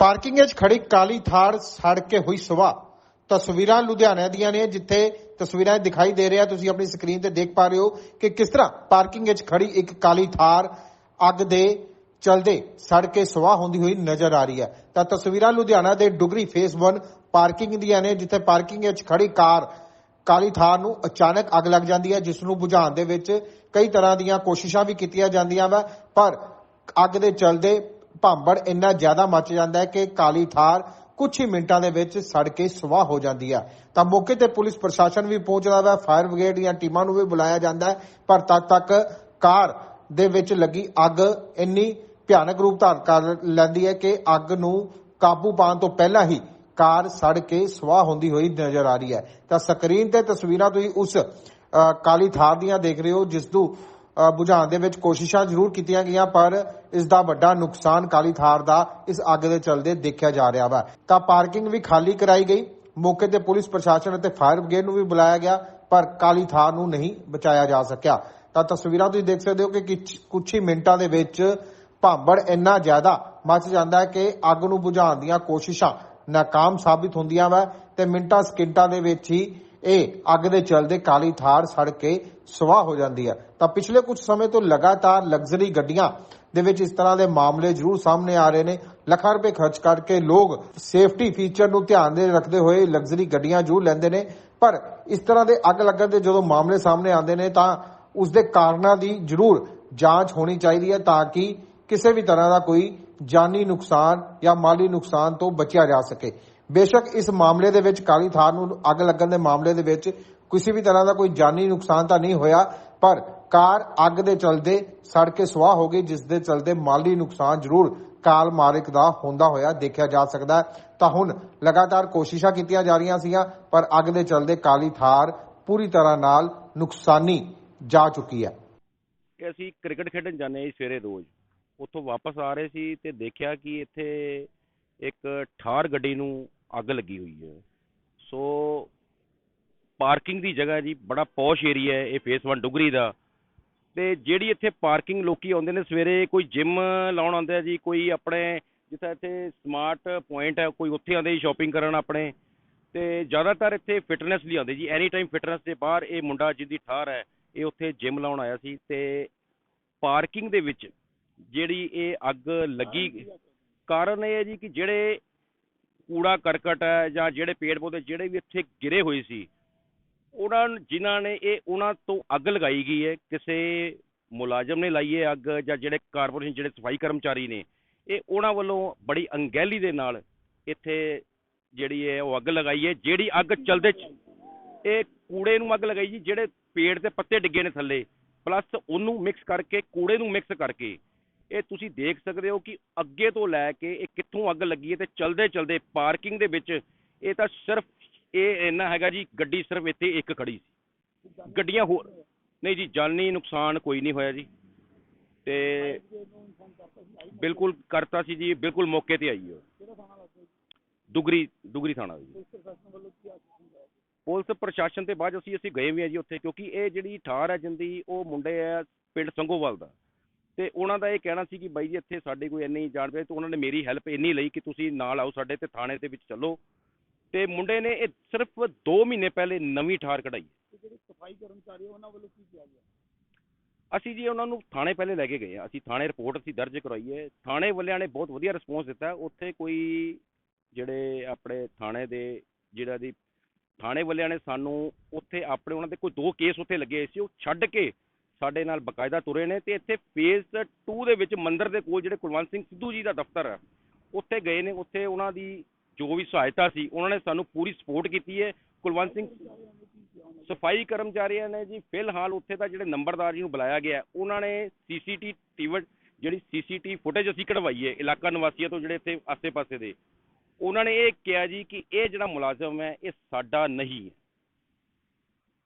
Parking ਵਿੱਚ ਖੜੀ ਕਾਲੀ ਥਾਰ ਸੜ ਕੇ ਹੋਈ ਸਵਾ। ਤਸਵੀਰਾਂ ਲੁਧਿਆਣਾ ਦੀਆਂ ਨੇ, ਜਿੱਥੇ ਤਸਵੀਰਾਂ ਦਿਖਾਈ ਦੇ ਰਿਹਾ। ਤੁਸੀਂ ਆਪਣੀ ਸਕਰੀਨ ਤੇ ਦੇਖ ਪਾ ਰਹੇ ਹੋ ਕਿ ਕਿਸ ਤਰ੍ਹਾਂ ਪਾਰਕਿੰਗ ਵਿੱਚ ਖੜੀ ਇੱਕ ਕਾਲੀ ਥਾਰ ਅੱਗ ਦੇ ਚਲਦੇ ਸੜ ਕੇ ਸਵਾਹ ਹੁੰਦੀ ਹੋਈ ਨਜ਼ਰ ਆ ਰਹੀ ਹੈ। ਤਾਂ ਤਸਵੀਰਾਂ ਲੁਧਿਆਣਾ ਦੇ ਡੁਗਰੀ ਫੇਸ 1 ਪਾਰਕਿੰਗ ਦੀਆਂ ਨੇ, ਜਿੱਥੇ ਪਾਰਕਿੰਗ ਵਿੱਚ ਖੜੀ ਕਾਰ ਕਾਲੀ ਥਾਰ ਨੂੰ ਅਚਾਨਕ ਅੱਗ ਲੱਗ ਜਾਂਦੀ ਹੈ, ਜਿਸ ਨੂੰ ਬੁਝਾਉਣ ਦੇ ਵਿੱਚ ਕਈ ਤਰ੍ਹਾਂ ਦੀਆਂ ਕੋਸ਼ਿਸ਼ਾਂ ਵੀ ਕੀਤੀਆਂ ਜਾਂਦੀਆਂ ਵਾ। ਪਰ ਅੱਗ ਦੇ ਚਲਦੇ ਭਾਂਬੜ ਇੰਨਾ ਜ਼ਿਆਦਾ ਮੱਚ ਜਾਂਦਾ ਹੈ ਕਿ ਕਾਲੀ ਥਾਰ ਕੁਝ ਹੀ ਮਿੰਟਾਂ ਦੇ ਵਿੱਚ ਸੜ ਕੇ ਸਵਾਹ ਹੋ ਜਾਂਦੀ ਹੈ। ਤਾਂ ਮੌਕੇ ਤੇ ਪੁਲਿਸ ਪ੍ਰਸ਼ਾਸਨ ਵੀ ਪਹੁੰਚਦਾ ਹੈ, ਫਾਇਰ ਬ੍ਰਿਗੇਡ ਦੀਆਂ ਟੀਮਾਂ ਨੂੰ ਵੀ ਬੁਲਾਇਆ ਜਾਂਦਾ ਹੈ, ਪਰ ਤਦ ਤੱਕ ਕਾਰ ਦੇ ਵਿੱਚ ਲੱਗੀ ਅੱਗ ਇੰਨੀ ਭਿਆਨਕ ਰੂਪ ਧਾਰਨ ਕਰ ਲੈਂਦੀ ਹੈ ਕਿ ਅੱਗ ਨੂੰ ਕਾਬੂ ਪਾਉਣ ਤੋਂ ਪਹਿਲਾਂ ਹੀ ਕਾਰ ਸੜ ਕੇ ਸੁਆਹ ਹੁੰਦੀ ਹੋਈ ਨਜ਼ਰ ਆ ਰਹੀ ਹੈ। ਤਾਂ ਸਕਰੀਨ ਤੇ ਤਸਵੀਰਾਂ ਤੁਸੀਂ ਉਸ ਕਾਲੀ ਥਾਰ ਦੀਆਂ ਦੇਖ ਰਹੇ ਹੋ, ਜਿਸ ਨੂੰ ਬੁਝਾਉਣ ਦੇ ਵਿੱਚ ਕੋਸ਼ਿਸ਼ਾਂ ਜ਼ਰੂਰ ਕੀਤੀਆਂ ਗਈਆਂ, ਪਰ ਇਸ ਦਾ ਵੱਡਾ ਨੁਕਸਾਨ ਕਾਲੀ ਥਾਰ ਦਾ ਇਸ ਅੱਗ ਦੇ ਚਲਦੇ ਦੇਖਿਆ ਜਾ ਰਿਹਾ ਵਾ। ਤਾਂ ਪਾਰਕਿੰਗ ਵੀ ਖਾਲੀ ਕਰਾਈ ਗਈ। ਮੌਕੇ ਤੇ ਪੁਲਿਸ ਪ੍ਰਸ਼ਾਸਨ ਅਤੇ ਫਾਇਰ ਬ੍ਰਿਗੇਡ ਨੂੰ ਵੀ ਬੁਲਾਇਆ ਗਿਆ, ਪਰ ਕਾਲੀ ਥਾਰ ਨੂੰ ਨਹੀਂ ਬਚਾਇਆ ਜਾ ਸਕਿਆ। ਤਾਂ ਤਸਵੀਰਾਂ ਤੁਸੀਂ ਦੇਖ ਸਕਦੇ ਹੋ ਕਿ ਕੁਛ- ਹੀ ਮਿੰਟਾਂ ਦੇ ਵਿੱਚ ਭਾਂਬੜ ਇੰਨਾ ਜ਼ਿਆਦਾ ਮੱਚ ਜਾਂਦਾ ਹੈ ਕਿ ਅੱਗ ਨੂੰ ਬੁਝਾਉਣ ਦੀਆਂ ਕੋਸ਼ਿਸ਼ਾਂ ਨਾਕਾਮ ਸਾਬਿਤ ਹੁੰਦੀਆਂ ਵਾ ਤੇ ਮਿੰਟਾਂ, ਸਕਿੰਟਾਂ ਦੇ ਵਿੱਚ ਹੀ ਇਹ ਅੱਗ ਦੇ ਚਲਦੇ ਕਾਲੀ ਥਾਰ ਸੜ ਕੇ ਸਵਾਹ ਹੋ ਜਾਂਦੀ ਹੈ। ਤਾਂ ਪਿਛਲੇ ਕੁਝ ਸਮੇਂ ਤੋਂ ਲਗਾਤਾਰ ਲਗਜ਼ਰੀ ਗੱਡੀਆਂ ਦੇ ਵਿੱਚ ਇਸ ਤਰ੍ਹਾਂ ਦੇ ਮਾਮਲੇ ਜ਼ਰੂਰ ਸਾਹਮਣੇ ਆ ਰਹੇ ਨੇ। ਲੱਖਾਂ ਰੁਪਏ ਖਰਚ ਕਰਕੇ ਲੋਕ ਸੇਫਟੀ ਫੀਚਰ ਨੂੰ ਧਿਆਨ ਦੇ ਰੱਖਦੇ ਹੋਏ ਲਗਜ਼ਰੀ ਗੱਡੀਆਂ ਜ਼ਰੂਰ ਲੈਂਦੇ ਨੇ। ਪਰ ਇਸ ਤਰ੍ਹਾਂ ਦੇ ਅੱਗ ਲੱਗਣ ਦੇ ਜਦੋਂ ਮਾਮਲੇ ਸਾਹਮਣੇ ਆਉਂਦੇ ਨੇ ਤਾਂ ਉਸ ਦੇ ਕਾਰਨਾਂ ਦੀ ਜ਼ਰੂਰ ਜਾਂਚ ਹੋਣੀ ਚਾਹੀਦੀ ਹੈ ਤਾਂ ਕਿ ਕਿਸੇ ਵੀ ਤਰ੍ਹਾਂ ਦਾ ਕੋਈ ਜਾਨੀ ਨੁਕਸਾਨ ਜਾਂ ਮਾਲੀ ਨੁਕਸਾਨ ਤੋਂ ਬਚਿਆ ਜਾ ਸਕੇ। ਬੇਸ਼ੱਕ ਇਸ ਮਾਮਲੇ ਦੇ ਵਿੱਚ ਕਾਲੀ ਥਾਰ ਨੂੰ ਅੱਗ ਲੱਗਣ ਦੇ ਮਾਮਲੇ ਦੇ ਵਿੱਚ ਕਿਸੇ ਵੀ ਤਰ੍ਹਾਂ ਦਾ ਕੋਈ ਜਾਨੀ ਨੁਕਸਾਨ ਤਾਂ ਨਹੀਂ ਹੋਇਆ, ਪਰ ਕਾਰ ਅੱਗ ਦੇ ਚਲਦੇ ਸੜ ਕੇ ਸੁਆਹ ਹੋ ਗਈ, ਜਿਸ ਦੇ ਚਲਦੇ ਮਾਲੀ ਨੁਕਸਾਨ ਜ਼ਰੂਰ ਕਾਲ ਮਾਰਿਕ ਦਾ ਹੁੰਦਾ ਹੋਇਆ ਦੇਖਿਆ ਜਾ ਸਕਦਾ ਤਾਂ ਹੁਣ ਲਗਾਤਾਰ ਕੋਸ਼ਿਸ਼ਾਂ ਕੀਤੀਆਂ ਜਾ ਰਹੀਆਂ ਸੀਗੀਆਂ, ਪਰ ਅੱਗ ਦੇ ਚਲਦੇ ਕਾਲੀ ਥਾਰ ਪੂਰੀ ਤਰ੍ਹਾਂ ਨਾਲ ਨੁਕਸਾਨੀ ਜਾ ਚੁੱਕੀ ਹੈ। ਕਿ ਅਸੀਂ ਕ੍ਰਿਕਟ ਖੇਡਣ ਜਾਂਦੇ ਸੀ ਸਵੇਰੇ ਰੋਜ਼। ਉੱਥੋਂ ਵਾਪਸ ਆ ਰਹੇ ਸੀ ਤੇ ਦੇਖਿਆ ਕਿ ਇੱਥੇ ਇੱਕ ਠਾਰ ਗੱਡੀ ਨੂੰ ਅੱਗ ਲੱਗੀ ਹੋਈ ਹੈ। ਸੋ ਪਾਰਕਿੰਗ ਦੀ ਜਗ੍ਹਾ ਜੀ ਬੜਾ ਪੌਸ਼ ਏਰੀਆ ਹੈ ਇਹ ਫੇਸ 1 ਡੁਗਰੀ ਦਾ। ਤੇ ਜਿਹੜੀ ਇੱਥੇ ਪਾਰਕਿੰਗ ਲੋਕੀ ਆਉਂਦੇ ਨੇ ਸਵੇਰੇ ਕੋਈ ਜਿਮ ਲਾਉਣ ਆਉਂਦੇ ਆ ਜੀ ਕੋਈ ਆਪਣੇ ਜਿੱਥੇ ਇੱਥੇ ਸਮਾਰਟ ਪੁਆਇੰਟ ਹੈ ਕੋਈ ਉੱਥੇ ਆਉਂਦੇ ਜੀ ਸ਼ਾਪਿੰਗ ਕਰਨ ਆਪਣੇ। ਤੇ ਜ਼ਿਆਦਾਤਰ ਇੱਥੇ ਫਿਟਨੈਸ ਲਈ ਆਉਂਦੇ ਜੀ ਐਨੀ ਟਾਈਮ ਫਿਟਨੈਸ ਦੇ ਬਾਹਰ ਇਹ ਮੁੰਡਾ ਜਿਹਦੀ ਠਾਰ ਹੈ ਇਹ ਉੱਥੇ ਜਿਮ ਲਾਉਣ ਆਇਆ ਸੀ। ਤੇ ਪਾਰਕਿੰਗ ਦੇ ਵਿੱਚ ਜਿਹੜੀ ਇਹ ਅੱਗ ਲੱਗੀ ਕਾਰਨ ਇਹ ਹੈ ਜੀ ਕਿ ਜਿਹੜੇ ਕੂੜਾ ਕਰਕਟ ਹੈ ਜਾਂ ਜਿਹੜੇ ਪੇੜ ਪੌਦੇ ਜਿਹੜੇ ਵੀ ਇੱਥੇ ਗਿਰੇ ਹੋਏ ਸੀ, ਉਹਨਾਂ ਜਿਨ੍ਹਾਂ ਨੇ ਇਹ ਉਹਨਾਂ ਤੋਂ ਅੱਗ ਲਗਾਈ ਗਈ ਹੈ, ਕਿਸੇ ਮੁਲਾਜ਼ਮ ਨੇ ਲਾਈ ਹੈ ਅੱਗ ਜਾਂ ਜਿਹੜੇ ਕਾਰਪੋਰੇਸ਼ਨ, ਜਿਹੜੇ ਸਫ਼ਾਈ ਕਰਮਚਾਰੀ ਨੇ, ਇਹ ਉਹਨਾਂ ਵੱਲੋਂ ਬੜੀ ਅੰਗੈਲੀ ਦੇ ਨਾਲ ਇੱਥੇ ਜਿਹੜੀ ਹੈ ਉਹ ਅੱਗ ਲਗਾਈ ਹੈ, ਜਿਹੜੀ ਅੱਗ ਚਲਦੇ ਇਹ ਕੂੜੇ ਨੂੰ ਅੱਗ ਲਗਾਈ ਜੀ, ਜਿਹੜੇ ਪੇੜ ਤੇ ਪੱਤੇ ਡਿੱਗੇ ਨੇ ਥੱਲੇ, ਪਲੱਸ ਉਹਨੂੰ ਮਿਕਸ ਕਰਕੇ, ਕੂੜੇ ਨੂੰ ਮਿਕਸ ਕਰਕੇ ਇਹ ਤੁਸੀਂ ਦੇਖ ਸਕਦੇ ਹੋ ਕਿ ਅੱਗੇ ਤੋਂ ਲੈ ਕੇ ਇਹ ਕਿੱਥੋਂ ਅੱਗ ਲੱਗੀ ਹੈ ਤੇ ਚਲਦੇ ਚਲਦੇ ਪਾਰਕਿੰਗ ਦੇ ਵਿੱਚ ਇਹ ਤਾਂ ਸਿਰਫ ਇਹ ਇੰਨਾ ਹੈਗਾ ਜੀ, ਗੱਡੀ ਸਿਰਫ ਇੱਥੇ ਇੱਕ ਖੜੀ ਸੀ। ਗੱਡੀਆਂ ਹੋਰ, ਨਹੀਂ ਜੀ, ਜਾਨੀ ਨੁਕਸਾਨ ਕੋਈ ਨਹੀਂ ਹੋਇਆ ਜੀ। ਤੇ ਬਿਲਕੁਲ ਕਰਤਾ ਸੀ ਜੀ, ਬਿਲਕੁਲ ਮੌਕੇ ਤੇ ਆਈ ਉਹ ਦੁਗਰੀ ਦੁਗਰੀ ਥਾਣਾ ਜੀ। ਪੁਲਿਸ ਪ੍ਰਸ਼ਾਸਨ ਤੇ ਬਾਅਦ ਅਸੀਂ ਅਸੀਂ ਗਏ ਵੀ ਆ ਜੀ ਉੱਥੇ, ਕਿਉਂਕਿ ਇਹ ਜਿਹੜੀ ਠਾਰ ਹੈ ਜਿੰਦੀ, ਉਹ ਮੁੰਡੇ ਆ ਪਿੰਡ ਸੰਗੋਵਾਲ ਦਾ। ਤੇ ਉਹਨਾਂ ਦਾ ਇਹ ਕਹਿਣਾ ਸੀ ਕਿ ਬਾਈ ਜੀ ਇੱਥੇ ਸਾਡੇ ਕੋਈ ਇੰਨੀ ਜਾਣ ਪਛਾਣ ਤੇ ਉਹਨਾਂ ਨੇ ਮੇਰੀ ਹੈਲਪ ਇੰਨੀ ਲਈ ਕਿ ਤੁਸੀਂ ਨਾਲ ਆਓ ਸਾਡੇ ਤੇ ਥਾਣੇ ਦੇ ਵਿੱਚ ਚੱਲੋ। ਤੇ ਮੁੰਡੇ ਨੇ ਇਹ ਸਿਰਫ 2 ਮਹੀਨੇ ਪਹਿਲੇ ਨਵੀਂ ਠਾਰ ਕਢਾਈ ਅਸੀਂ ਜੀ ਉਹਨਾਂ ਨੂੰ ਥਾਣੇ ਪਹਿਲੇ ਲੈ ਕੇ ਗਏ ਆ ਅਸੀਂ ਥਾਣੇ ਰਿਪੋਰਟ ਅਸੀਂ ਦਰਜ ਕਰਵਾਈ ਹੈ। ਥਾਣੇ ਵਾਲਿਆਂ ਨੇ ਬਹੁਤ ਵਧੀਆ ਰਿਸਪੌਂਸ ਦਿੱਤਾ। ਉੱਥੇ ਕੋਈ ਜਿਹੜੇ ਆਪਣੇ ਥਾਣੇ ਦੇ ਜਿਹੜਾ ਦੀ ਥਾਣੇ ਵਾਲਿਆਂ ਨੇ ਸਾਨੂੰ ਉੱਥੇ ਆਪਣੇ ਉਹਨਾਂ ਦੇ ਕੋਈ ਦੋ ਕੇਸ ਉੱਥੇ ਲੱਗੇ ਸੀ ਉਹ ਛੱਡ ਕੇ ਸਾਡੇ ਨਾਲ ਬਕਾਇਦਾ ਤੁਰੇ ਨੇ ਤੇ ਇੱਥੇ ਫੇਜ਼ 2 ਦੇ ਵਿੱਚ ਮੰਦਰ ਦੇ ਕੋਲ ਜਿਹੜੇ ਕੁਲਵੰਤ ਸਿੰਘ ਸਿੱਧੂ ਜੀ ਦਾ ਦਫ਼ਤਰ ਹੈ ਉੱਥੇ ਗਏ ਨੇ, ਉੱਥੇ ਉਹਨਾਂ ਦੀ ਜੋ ਵੀ ਸਹਾਇਤਾ ਸੀ, ਉਹਨਾਂ ਨੇ ਸਾਨੂੰ ਪੂਰੀ ਸਪੋਰਟ ਕੀਤੀ ਹੈ। ਕੁਲਵੰਤ ਸਿੰਘ ਸਫ਼ਾਈ ਕਰਮਚਾਰੀਆਂ ਨੇ ਜੀ, ਫਿਲਹਾਲ ਉੱਥੇ ਦਾ ਜਿਹੜੇ ਨੰਬਰਦਾਰ ਜੀ ਨੂੰ ਬੁਲਾਇਆ ਗਿਆ, ਉਹਨਾਂ ਨੇ ਸੀਸੀਟੀ ਟੀਵੀ ਜਿਹੜੀ ਸੀਸੀਟੀ ਫੁਟੇਜ ਅਸੀਂ ਕਢਵਾਈ ਹੈ, ਇਲਾਕਾ ਨਿਵਾਸੀਆਂ ਤੋਂ ਜਿਹੜੇ ਇੱਥੇ ਆਸੇ-ਪਾਸੇ ਦੇ। ਉਹਨਾਂ ਨੇ ਇਹ ਕਿਹਾ ਜੀ ਕਿ ਇਹ ਜਿਹੜਾ ਮੁਲਾਜ਼ਮ ਹੈ, ਇਹ ਸਾਡਾ ਨਹੀਂ ਹੈ।